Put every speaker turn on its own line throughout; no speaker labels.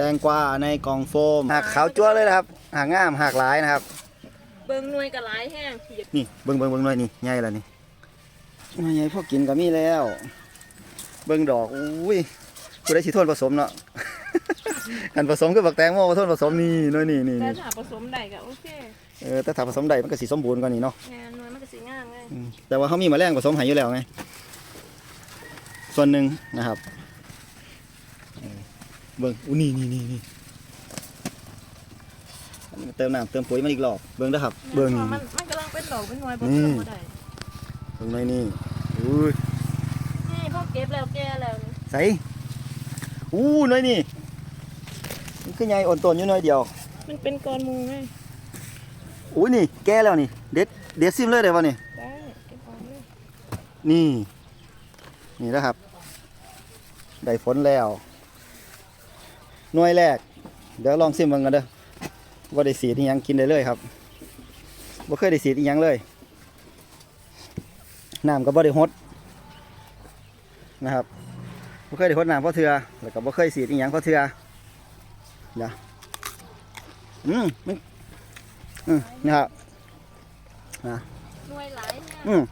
ตงกวาในกล่องโฟมหักขาวจั่วเลยนะครับหักงามหักหลายนะครับ
เบิ่งหน่วยกับหลายแห้งอย่า
นี่เบิ้งเบิ้งเบิ้งหน่อยนี่ใหญ่แล้วนี่หน่อยใหญ่พอกินก็มีแล้ว เบิ้งดอกอุ้ยกูได้สิโทนผสมเนาะ กันผสมคือบักแตงโมโทนผสมนี่หน่อยนี่นี่
แต่
นี่
ถ้าผสมได้ก็โอเค
เออแต่ถ้าผสมได้มันก็สิสมบูรณ์กว่านี้เนาะ
งานหน่วยมันก็สิงามไง
อืมแต่ว่าเขามีแมลงผสมให้อยู่แล้วไงส่วนหนึ่งนะครับเออ เบิ้งอุ้นี่นี่นี่นี่อันนี้เติมน้ำเติมปุ๋ยมันอีกรอบเบิ้งนะครับ เบิ้ง
พ
นี่
อมันมันกำลังเป็นดอกเป็นหน่วยบ่
นี่
เติมบ่ได้
เบิ้งในนี่อุ้ย
นี่พวกเก็บแล้วแก่แล้วนี่
ใส่อู้หน่อยนี่มันคือไงอ่อนต้นอยู่หน่อยเดียว
มันเป็นกอนหมูไง
อุ้ยนี่ แก่แล้วนี่ เด็ดเด็ดซิมเลยเดี๋ยววะนี่
ได้เก็บเอาเลย
นี่ นี่นะครับ ได้ฝนแล้ว หน่วยแรก เดี๋ยวลองซิมมันกันเด้อว่าได้สีดอิหยังกินได้เลยครับว่าเคยได้สีดอิหยังเลยน้ำก็บ่ได้หดนะครับบ่เคยได้หดน้ำเพราะเถื่อแล้วก็บ่เคยสีดอิหยังเพราะเถื่อเดี๋ยวอืมมันอืมนี่ครับ
หน่วยหลายแห้ง
อืม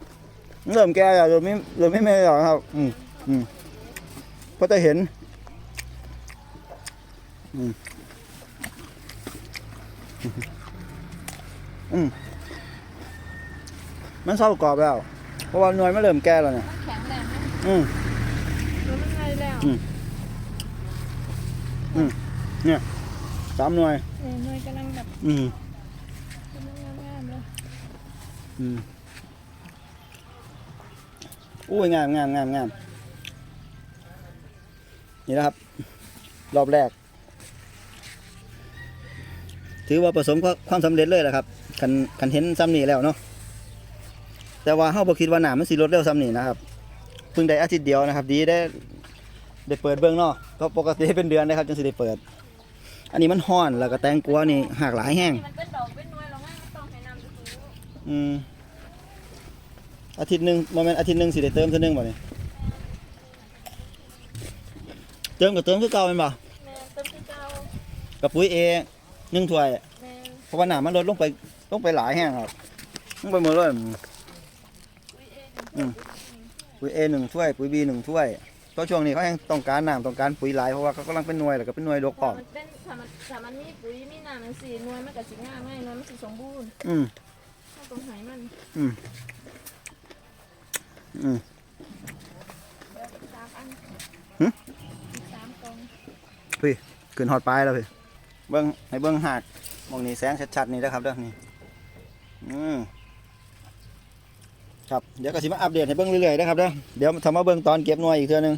เริ่มแก่แล้วเริ่มไม่เริ่มไม่ไม่หรอกครับ อืมอืมเพราะจะเห็น อืมอืมมันเศร้ากรอบแล้ว เพราะว่าหน่วยมันเริ่มแก่แล้วเนี่ย
มันแข็งแรงไหม
อืม
หน่วยมันไงแล้ว
อืมสามหน่วย
นี่หน่วยกำลังแบบ
อืม
กำลังงามๆเลย
อืมอุ้ยงามงามงามงามนี่นะครับ รอบแรก ถือว่าผสมความสำเร็จเลยแหละครับคันคันเห็นซ้ำนี่แล้วเนาะแต่ว่าเฮาบ่คิดว่าหนามันสิลดเร็วซ้ำนี่นะครับเพิ่งได้อาทิตย์เดียวนะครับ ดีได้ได้เปิดเบื้องเนาะก็ปกติเป็นเดือนนะครับจังสิได้เปิด อันนี้มันฮ้อนแล้วก็แตงกวานี่หากหลายแห้ง
นี่มันเป็นดอกเป็นหน่วยแล้วไงมันต้องให้น้ำสูง
อืมอาทิตย์หนึ่งโมเมนต์อาทิตย์หนึ่งสิได้เติมเท่านึงบ่เนี่ยเติมกับเติมคือเก่าเป็นบ่
แม่เติมคือเก่า
กับปุ๋ยเอหนึ่งถ้วย
แม่
เพราะว่าน้ำมันลดลงไปลงไปหลายแห้งครับลงไปหมดเลย
อุ้ยเอง
อืมปุ๋ยเอหนึ่งถ้วยปุ๋ยบีหนึ่งถ้วยเพราะช่วงนี้เขาแห้งต้องการน้ำต้องการปุ๋ยหลายเพราะว่าเขากำลังเป็นหน่วยแล้วก็เป็นหน่วยดกปอ
ถ้ามมันเป็นถ้ามันถ้ามันมีปุ๋ยมีน้ำมันสีหน่วยมันก็สิงามไงหน่วยมันสิสมบูรณ์
อืม
ต้องตรงไหนมัน
อืมอืม
เดี๋ยวอีกสามอัน
หึ
อีกสามกล่อง
ขึ้นหอดปลายแล้วพี่ เบิ้งให้เบิ้งหากมองนี่แสงชัดๆนี่นะครับเด้อนี่อืมครับเดี๋ยวก็สิมาอัปเดตให้เบิ้งเรื่อยๆนะครับเด้อเดี๋ยวทำมาเบิ้งตอนเก็บหน่วยอีกเทื่อนึง